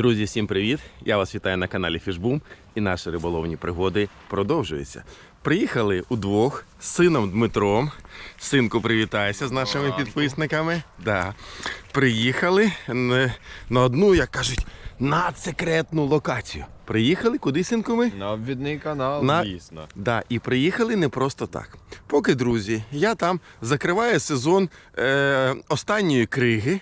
Друзі, всім привіт! Я вас вітаю на каналі Фішбум і наші риболовні пригоди продовжуються. Приїхали удвох з сином Дмитром. Синку, привітайся з нашими підписниками. Да. Приїхали на, на одну, як кажуть, надсекретну локацію. Приїхали куди, синку, ми? На обвідний канал, На- звісно. Да, і приїхали не просто так. Поки, друзі, я там закриваю сезон е, останньої криги.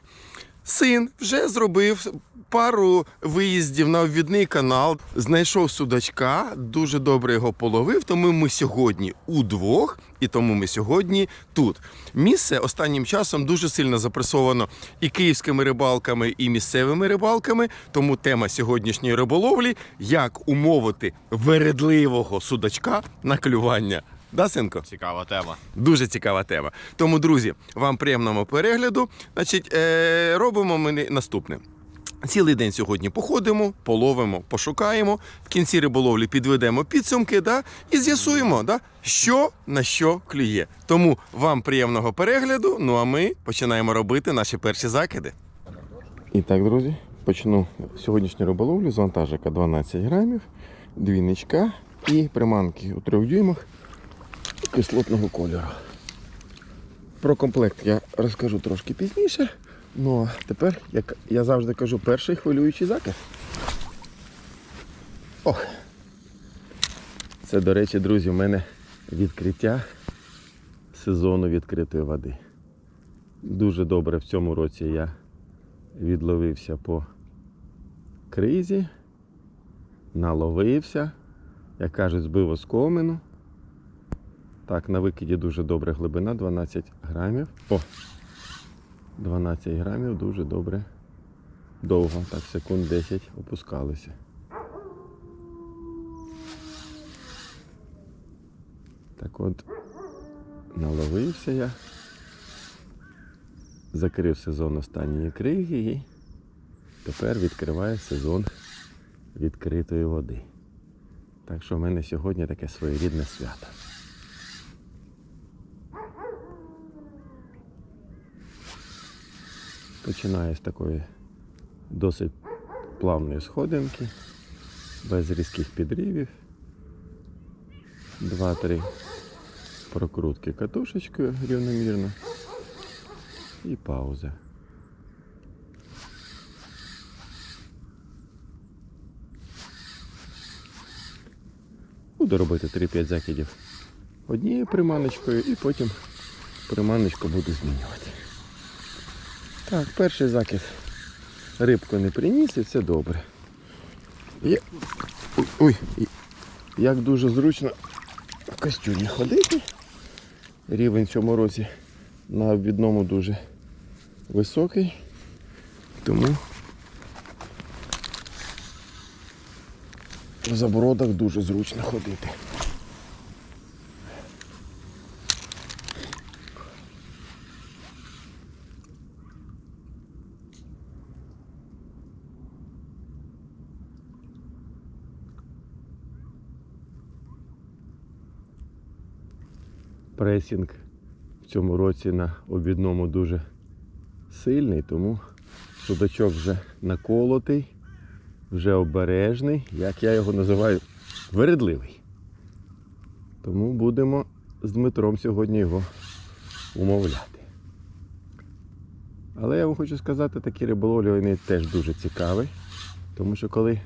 Син вже зробив пару виїздів на обвідний канал, знайшов судачка, дуже добре його половив. Тому ми сьогодні удвох, і тому ми сьогодні тут. Місце останнім часом дуже сильно запресовано і київськими рибалками, і місцевими рибалками. Тому тема сьогоднішньої риболовлі як умовити вередливого судачка на клювання. Да, синко? Цікава тема. Дуже цікава тема. Тому, друзі, вам приємного перегляду. Значить, е, робимо ми наступне. Цілий день сьогодні походимо, половимо, пошукаємо. В кінці риболовлі підведемо підсумки да, і з'ясуємо, да, що на що клює. Тому вам приємного перегляду. Ну а ми починаємо робити наші перші закиди. І так, друзі, почну сьогоднішню риболовлю з вантажика 12 грамів, двійничка і приманки у 3 дюймах кислотного кольору. Про комплект я розкажу трошки пізніше. Ну а тепер, як я завжди кажу, перший хвилюючий закид. Ох. Це, до речі, друзі, у мене відкриття сезону відкритої води. Дуже добре в цьому році я відловився по кризі, наловився, як кажуть, збив оскомину. Так, на викиді дуже добра глибина, 12 грамів. О! 12 грамів дуже добре. Довго, так, секунд 10 опускалися. Так от, наловився я. Закрив сезон останньої криги і тепер відкриває сезон відкритої води. Так що в мене сьогодні таке своєрідне свято. Починаю з такої досить плавної сходинки, без різких підривів. Два-три прокрутки катушечкою рівномірно і пауза. Буду робити 3-5 закидів однією приманочкою і потім приманочку буду змінювати. Так, перший закид рибку не приніс і це добре. Я... Ой, як дуже зручно в костюмі ходити. Рівень в цьому році на обвідному дуже високий. Тому в забородах дуже зручно ходити. Пресінг в цьому році на обідному дуже сильний, тому судачок вже наколотий, вже обережний, як я його називаю, вередливий. Тому будемо з Дмитром сьогодні його умовляти. Але я вам хочу сказати, такі риболовлі вони теж дуже цікаві, тому що коли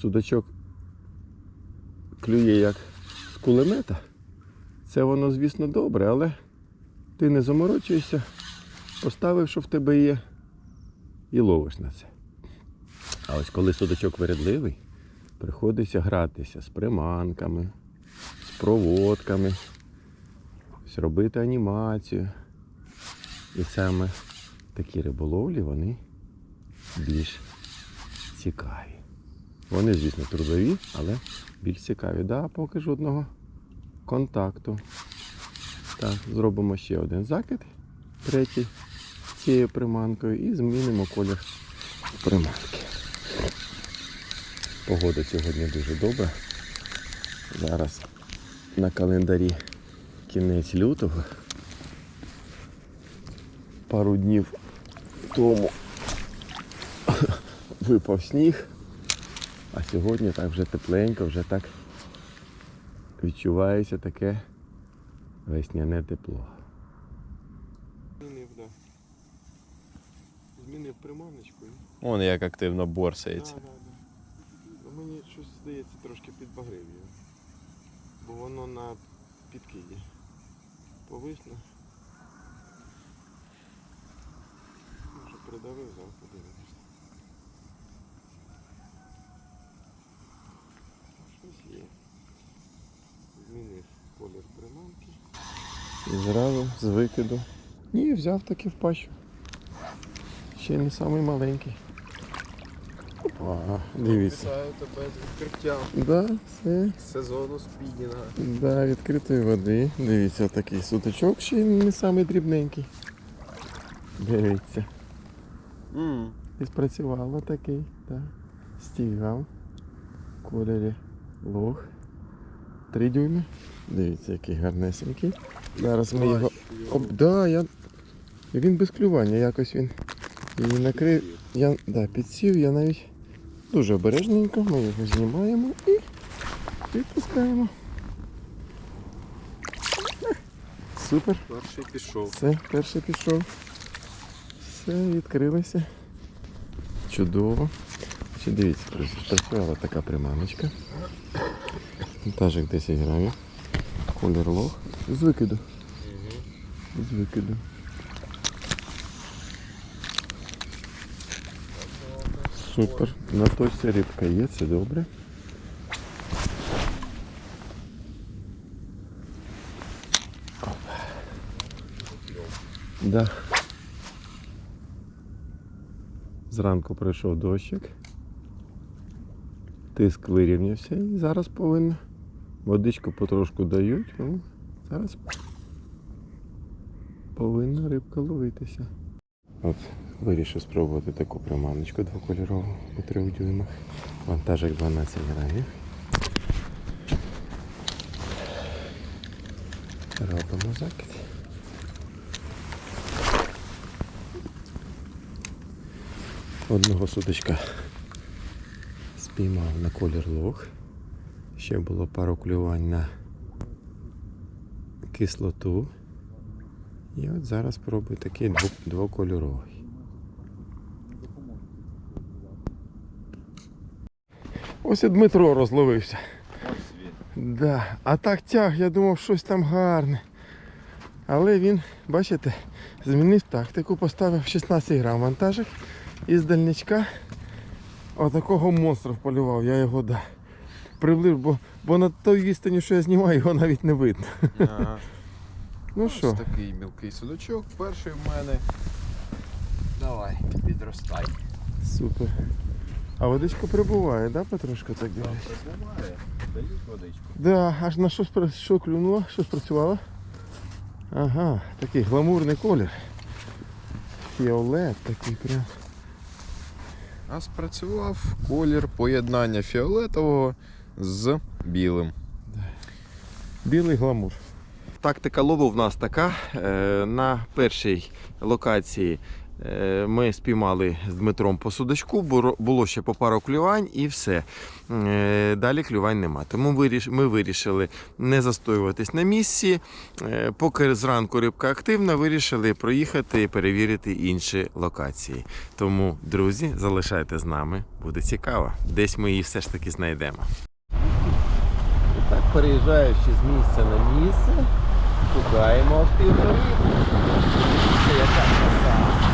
судачок клює як з кулемета, це воно, звісно, добре, але ти не заморочуєшся, поставив, що в тебе є, і ловиш на це. А ось коли судачок вередливий, приходиться гратися з приманками, з проводками, ось робити анімацію. І саме такі риболовлі, вони більш цікаві. Вони, звісно, трудові, але більш цікаві. Да, поки жодного контакту. Так, зробимо ще один закид, третій цією приманкою і змінимо колір приманки. Погода сьогодні дуже добра. Зараз на календарі кінець лютого. Пару днів тому випав сніг. А сьогодні так вже тепленько, вже так відчувається таке весняне тепло. Змінив, да. Змінив приманочку. Он як активно борсається. Да, да, да. Ну, Мені щось здається трошки підбагрив його. Бо воно на підкиді. Повисно. Може придавив, зараз подивимось. Щось є. Змінив колір приманки. І зразу з викиду. Ні, взяв таки в пащу. Ще не самий маленький. Опа, дивіться. Вітаю тебе з відкриттям Да, все. сезону спінінга. Да, відкритої води. Дивіться, такий суточок ще не самий дрібненький. Дивіться. І спрацювало такий, так. Стігав. В кольорі лох. Три дюйми. Дивіться, який гарнесенький. Зараз ми його. Об, да, я... Він без клювання, якось він її накрив. Я да, підсів, я навіть дуже обережненько, ми його знімаємо і відпускаємо. Супер. Перший пішов. Все, перший пішов. Все, відкрилося. Чудово. Ще дивіться, працювала така приманочка. Вантажик 10 грамів. Колір лох. З викиду. З викиду. Супер. На точці рибка є, це добре. Да. Зранку пройшов дощик. Тиск вирівнявся і зараз повинна. Водичку потрошку дають, ну, зараз повинна рибка ловитися. От вирішив спробувати таку приманочку двокольорову у трьох дюймах. Вантажик 12 грамів. Робимо закид. Одного судочка спіймав на колір лох. Ще було пару клювань на кислоту. І от зараз спробую такий двокольоровий. Ось і Дмитро розловився. Да. А так тяг, я думав, щось там гарне. Але він, бачите, змінив тактику, поставив 16 грам вантажик і з дальничка отакого монстра вполював. Я його да, приблив, бо, бо на той відстані, що я знімаю, його навіть не видно. Ага. Ну Ось що, такий мілкий судочок. Перший в мене. Давай, підростай. супер. А водичка прибуває, да, потрошку так дивлюсь? Прибуває, дають водичку. Да, аж на що, спра- що клюнуло, що спрацювало? Ага, такий гламурний колір. Фіолет такий прям. А спрацював колір поєднання фіолетового з білим. Білий гламур. Тактика лову в нас така. Е, На першій локації е, ми спіймали з Дмитром по судочку, було ще по пару клювань і все. Е, Далі клювань нема. Тому ми вирішили не застоюватись на місці. Поки зранку рибка активна, вирішили проїхати і перевірити інші локації. Тому, друзі, залишайте з нами, буде цікаво. Десь ми її все ж таки знайдемо. Переїжджаючи з місця на місце, шукаємо активну рибу. Дивіться, яка краса.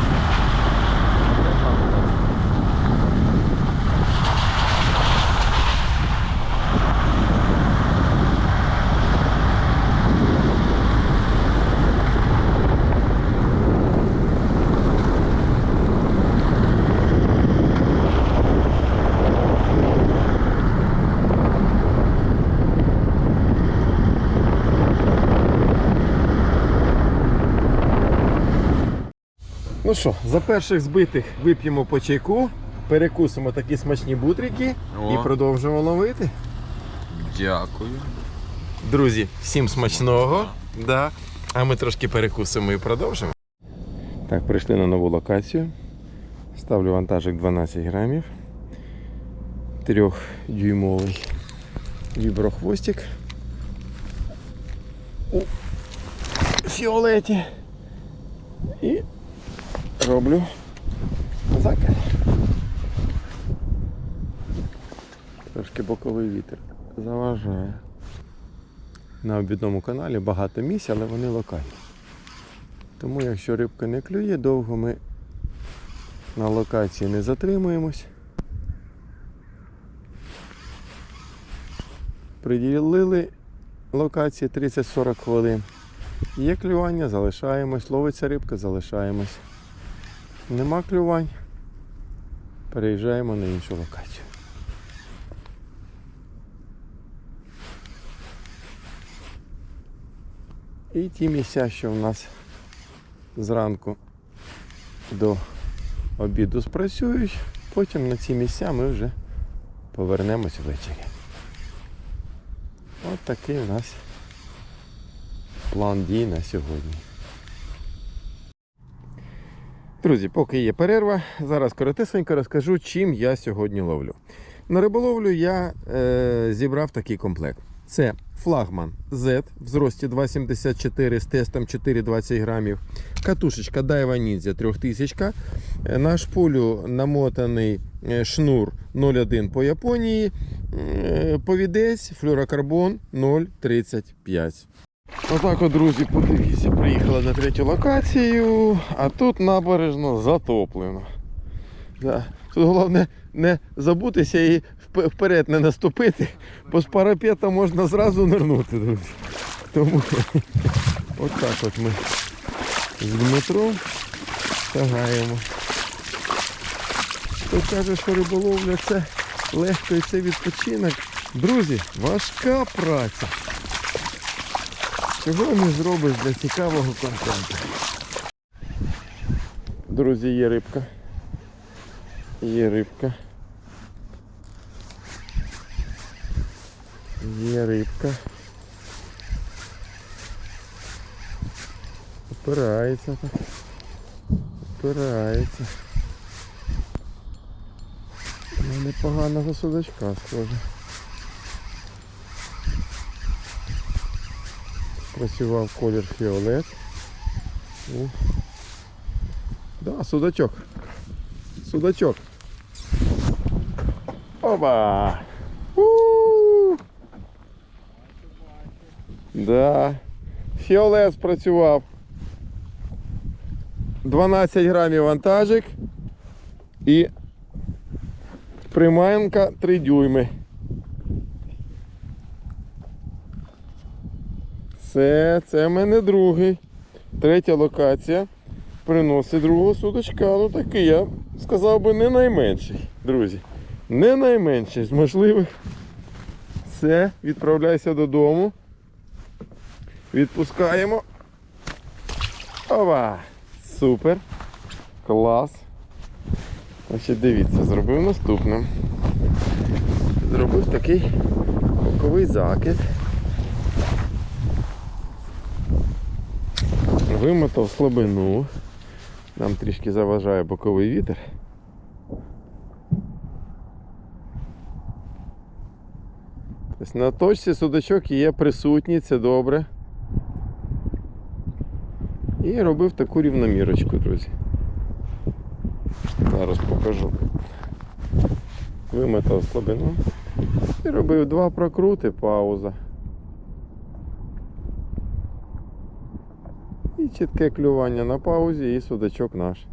Ну що, за перших збитих вип'ємо по чайку, перекусимо такі смачні бутрики О. і продовжимо ловити. Дякую. Друзі, всім смачного. Да. А ми трошки перекусимо і продовжимо. Так, прийшли на нову локацію. Ставлю вантажик 12 грамів. трьохдюймовий віброхвостик. У фіолеті. І роблю закид. Трошки боковий вітер заважає. На обідному каналі багато місць, але вони локальні. Тому якщо рибка не клює, довго ми на локації не затримуємось. Приділили локації 30-40 хвилин. Є клювання, залишаємось, ловиться рибка, залишаємось. Нема клювань. Переїжджаємо на іншу локацію. І ті місця, що в нас зранку до обіду спрацюють, потім на ці місця ми вже повернемось ввечері. От такий у нас план дій на сьогодні. Друзі, поки є перерва, зараз коротесенько розкажу, чим я сьогодні ловлю. На риболовлю я е, зібрав такий комплект. Це флагман Z в зрості 2,74 з тестом 4,20 грамів. Катушечка Daiwa Ninja 3000. Е, На шпулю намотаний е, шнур 0,1 по Японії. Е, Повідець флюрокарбон 0,35. Отак от, друзі, подивіться, приїхали на третю локацію, а тут набережно затоплено. Да. Тут головне не забутися і вперед не наступити, бо з парапета можна зразу нирнути, друзі. Тому отак от ми з Дмитром шагаємо. Хто каже, що риболовля це легко і це відпочинок. Друзі, важка праця. Чого не зробиш для цікавого контенту? Друзі, є рибка. Є рибка. Є рибка. Опирається так. Опирається. Ну, непоганого судачка схоже. Працював колір фіолет. О. Да, судачок. Судачок. Оба! у Да. Фіолет спрацював. 12 грамів вантажик і приманка 3 дюйми. Це, це в мене другий. Третя локація. Приносить другого судочка. Ну такий, я сказав би, не найменший, друзі. Не найменший з можливих. Все, відправляйся додому. Відпускаємо. Ова! Супер. Клас. Значить, дивіться, зробив наступне. Зробив такий боковий закид. Вимотав слабину. Нам трішки заважає боковий вітер. Тобто на точці судачок є присутній, це добре. І робив таку рівномірочку, друзі. Зараз покажу. Вимотав слабину. І робив два прокрути, пауза. І чітке клювання на паузі і судачок наш.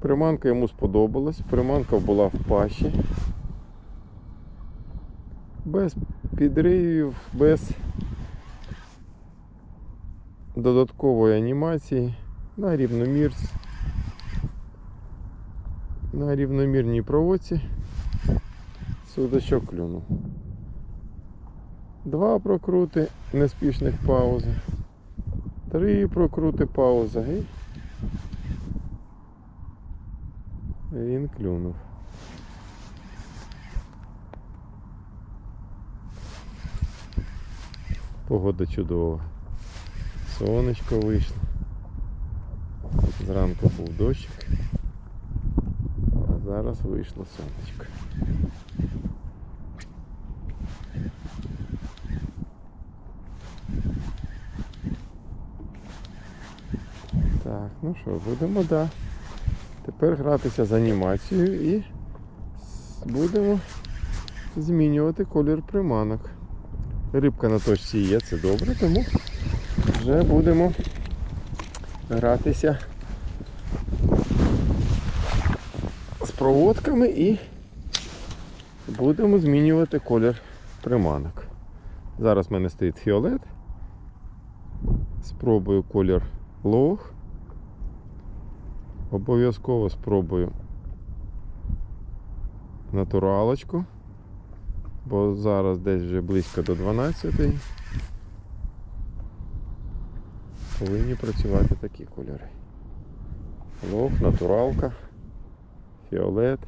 Приманка йому сподобалась, приманка була в пащі. Без підривів, без додаткової анімації на рівномір. На рівномірній проводці судачок клюнув. Два прокрути неспішних паузи. Три прокрути пауза і він клюнув. Погода чудова. Сонечко вийшло. Зранку був дощик. А зараз вийшло сонечко. Так, ну що, будемо, да. Тепер гратися з анімацією і будемо змінювати колір приманок. Рибка на точці є, це добре, тому вже будемо гратися з проводками і будемо змінювати колір приманок. Зараз в мене стоїть фіолет. Спробую колір лох. Обов'язково спробую натуралочку, бо зараз десь вже близько до 12 повинні працювати такі кольори. Лох, натуралка, фіолет,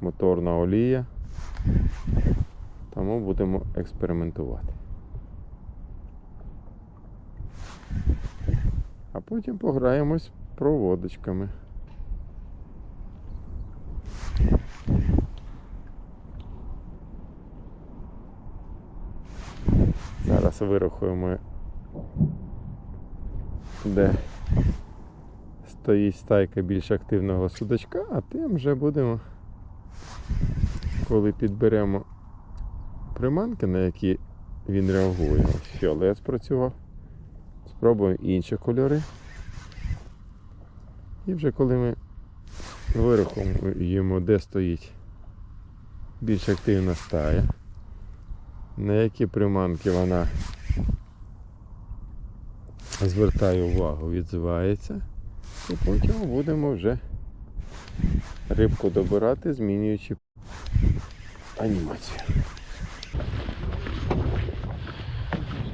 моторна олія. Тому будемо експериментувати. А потім пограємось проводочками. Зараз вирахуємо, де стоїть стайка більш активного судачка, а тим вже будемо, коли підберемо приманки, на які він реагує. Фіолет спрацював. Спробуємо інші кольори. І вже коли ми вирахуємо, де стоїть більш активна стая, на які приманки вона звертає увагу, відзивається, і потім будемо вже рибку добирати, змінюючи анімацію.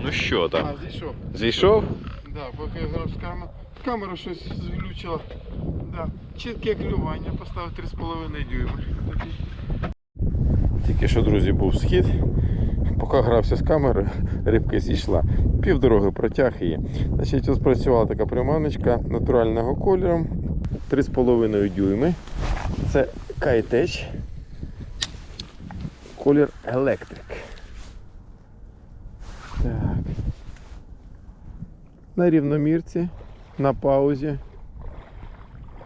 Ну що там? А, зійшов. Зійшов? Да, поки з. Камера щось зглючила. Да. Чітке клювання, поставив 3,5 дюйма. Тільки що, друзі, був схід. Поки грався з камерою, рибка зійшла. Півдороги протяг її. Значить, ось працювала така приманочка натурального кольору. 3,5 дюйми. Це кайтеч. Колір електрик. Так. На рівномірці, на паузі.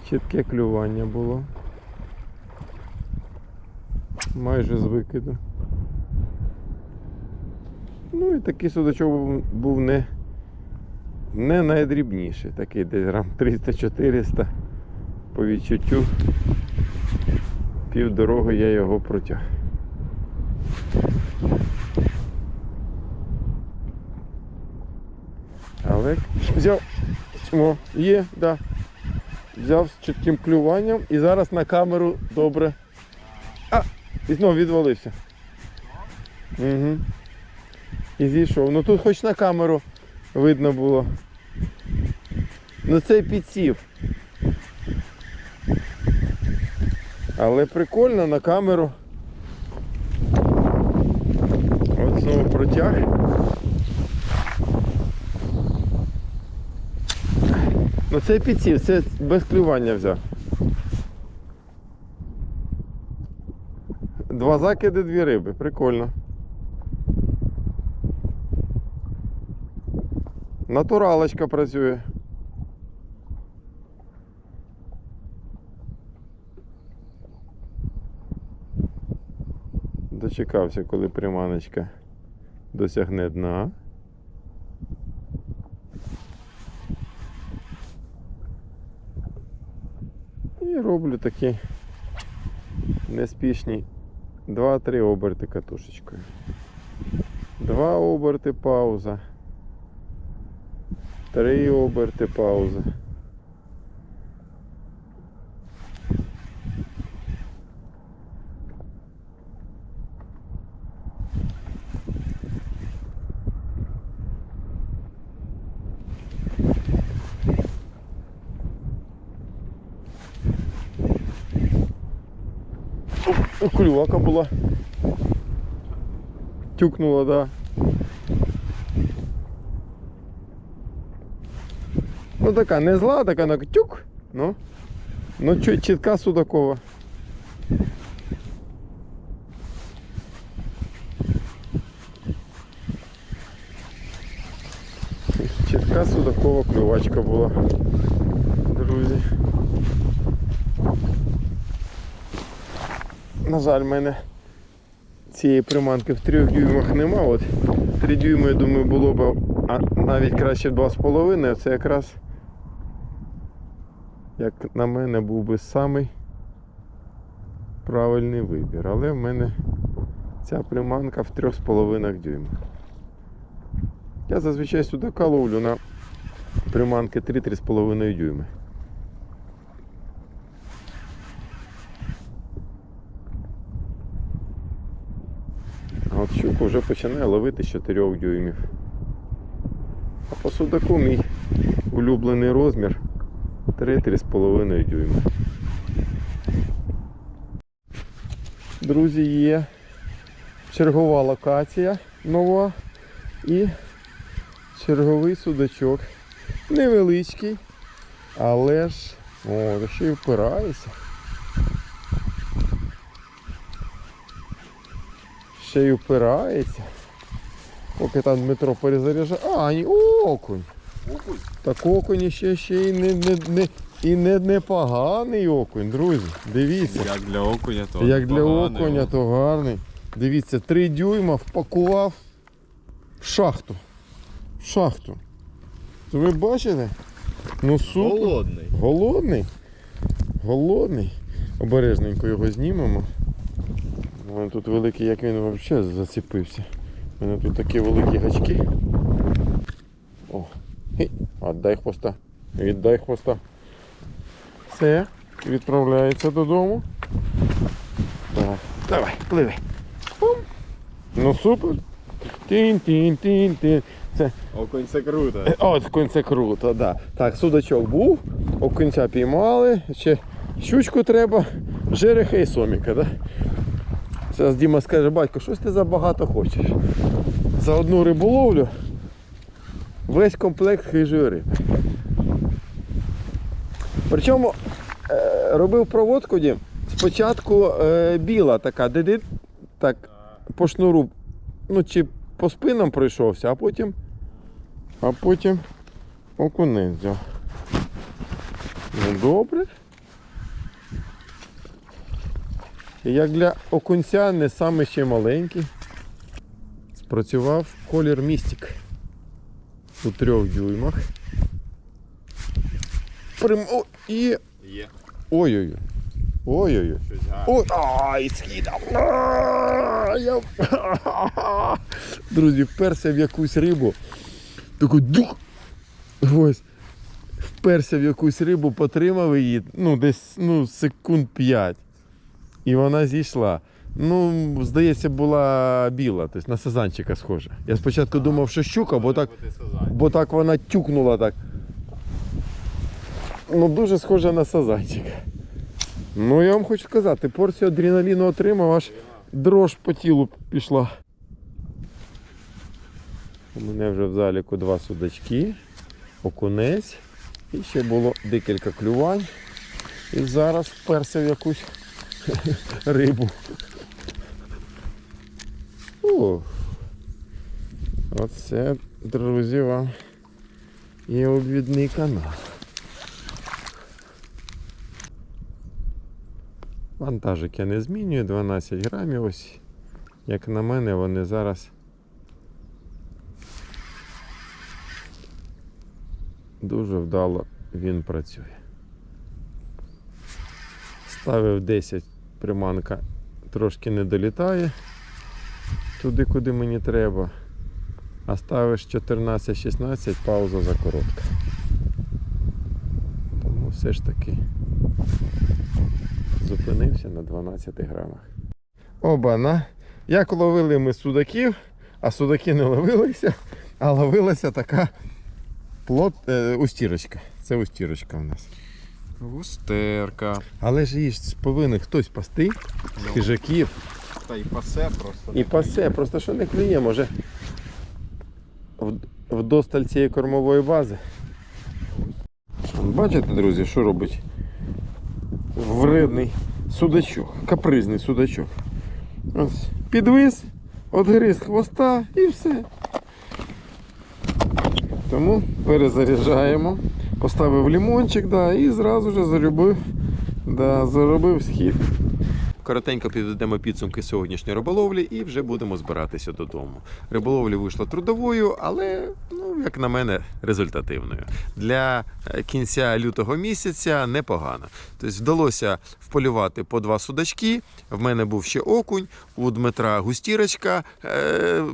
Чітке клювання було. Майже з викиду. Ну і такий судачок був, не, не найдрібніший, такий десь грам 300-400 по відчуттю. Пів дороги я його протяг. Але взяв, о, є, да. Взяв з чітким клюванням і зараз на камеру добре. А, і знову відвалився. Угу. І зійшов. Ну тут хоч на камеру видно було. Ну це підсів. Але прикольно на камеру. От знову протяг. Ну це підсів, це без клювання взяв. Два закиди, дві риби. Прикольно. Натуралочка працює. Дочекався, коли приманочка досягне дна. І роблю такі неспішні 2-3 оберти катушечкою. Два оберти пауза. Три оберти пауза. Клювака була. Тюкнула, да. Ну така не зла, така на тюк. Ну, ну чітка судакова. Чітка судакова клювачка була, друзі. На жаль, в мене цієї приманки в трьох дюймах нема. От 3 дюйми, я думаю, було б а навіть краще 2,5. Це якраз, як на мене, був би самий правильний вибір. Але в мене ця приманка в 3,5 дюймах. Я зазвичай судака ловлю на приманки 3-3,5 дюйми. А от щуку вже починає ловити з 4 дюймів. А по судаку мій улюблений розмір 3-3,5 дюйми. Друзі, є чергова локація нова і черговий судачок. Невеличкий, але ж о, ще й впирається. Ще й впирається. Поки там Дмитро перезаряджає. А, ні, окунь. Окунь. Так окунь ще, ще й не, не, не, і не непоганий окунь, друзі. Дивіться. Як для окуня, то Як для поганий. окуня, то гарний. Дивіться, 3 дюйма впакував в шахту. В шахту. То ви бачите? Ну супер. Голодний. Голодний. Голодний. Обережненько його знімемо. Мене тут великий, як він взагалі зацепився. У мене тут такі великі гачки. О, гей, віддай хвоста. Віддай хвоста. Все, відправляється додому. Так, давай, пливи. Пум. Ну супер. Тін-тін-тін-тін. Це Окунь це круто. Е, От конь це круто, да. Так, судачок був, окунця піймали, ще щучку треба, жереха і соміка, да? Зараз Діма скаже, батько, щось ти забагато хочеш. За одну риболовлю весь комплект хижої риби. Причому е, робив проводку Дім, спочатку е, біла така, дидит, так по шнуру, ну чи по спинам пройшовся, а потім а потім окунець. Ну добре. І Як для окунця не саме ще маленький. Спрацював колір містик у трьох дюймах. Прям... О, і... Є. Ой-ой-ой. Ой-ой-ой. Ой, ай, скидав. Я... Друзі, вперся в якусь рибу. Такий дух. Ось. Вперся в якусь рибу, потримав її, ну, десь ну, секунд 5. І вона зійшла. Ну, здається, була біла, тобто на сазанчика схожа. Я спочатку думав, що щука, бо так, бо так вона тюкнула так. Ну, дуже схожа на сазанчика. Ну, я вам хочу сказати, порцію адреналіну отримав, аж дрож по тілу пішла. У мене вже в заліку два судачки, окунець. І ще було декілька клювань. І зараз вперся в якусь рибу. О, оце, друзі, вам і обвідний канал. Вантажик я не змінюю, 12 грамів. Ось, як на мене, вони зараз дуже вдало він працює. Ставив 10, приманка трошки не долітає туди, куди мені треба. А ставиш 14-16, пауза закоротка. Тому все ж таки зупинився на 12 грамах. Оба-на. Як ловили ми судаків, а судаки не ловилися, а ловилася така плот, е, устірочка. Це устірочка в нас. Густерка. Але ж її ж повинен хтось пасти, хижаків. Та й пасе просто. І пасе, просто що не клює, може в- вдосталь цієї кормової бази. Бачите, друзі, що робить вредний судачок, капризний судачок. Ось, підвис, отгриз хвоста і все. Тому перезаряджаємо. Поставив лімончик, да, і зразу ж заробив, да, заробив схід. Коротенько підведемо підсумки сьогоднішньої риболовлі і вже будемо збиратися додому. Риболовля вийшла трудовою, але, ну, як на мене, результативною. Для е, кінця лютого місяця непогано. Тобто вдалося вполювати по два судачки. В мене був ще окунь, у Дмитра густірочка е,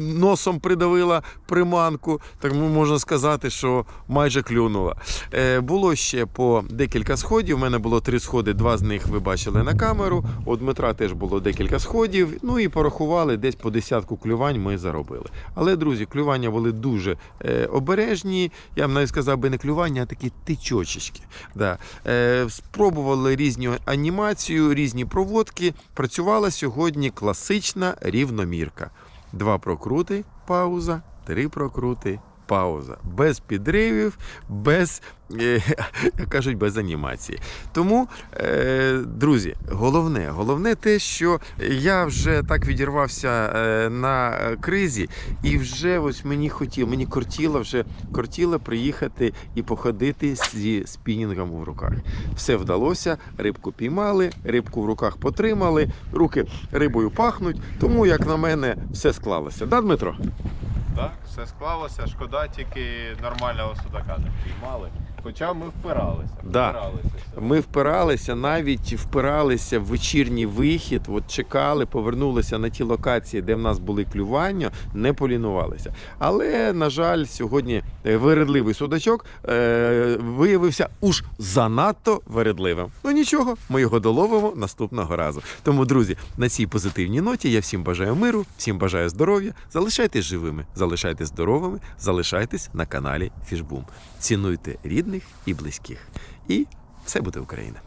носом придавила приманку. Ну, можна сказати, що майже клюнула. Е, було ще по декілька сходів. У мене було три сходи, два з них ви бачили на камеру. У Дмитра теж було декілька сходів. Ну і порахували, десь по десятку клювань ми заробили. Але, друзі, клювання були дуже е, обережні. Я б навіть сказав би не клювання, а такі тичочечки. Да. Е, спробували різні анімацію, різні проводки. Працювала сьогодні класична рівномірка. Два прокрути, пауза, три прокрути. Пауза без підривів, без е, як кажуть, без анімації. Тому, е, друзі, головне, головне те, що я вже так відірвався е, на кризі, і вже ось мені хотіло, мені кортіло вже кортіло приїхати і походити зі спінінгом в руках. Все вдалося, рибку піймали, рибку в руках потримали, руки рибою пахнуть. Тому, як на мене, все склалося. Да, Дмитро? Так, все склалося. Шкода, тільки нормального судака не піймали. Хоча ми впиралися. Да. Впиралися. Ми впиралися, навіть впиралися в вечірній вихід, от чекали, повернулися на ті локації, де в нас були клювання, не полінувалися. Але, на жаль, сьогодні е, вередливий судачок е, виявився уж занадто вередливим. Ну нічого, ми його доловимо наступного разу. Тому, друзі, на цій позитивній ноті я всім бажаю миру, всім бажаю здоров'я. Залишайтесь живими, залишайтесь здоровими, залишайтесь на каналі Фішбум. Цінуйте рідних і близьких. І все буде Україна.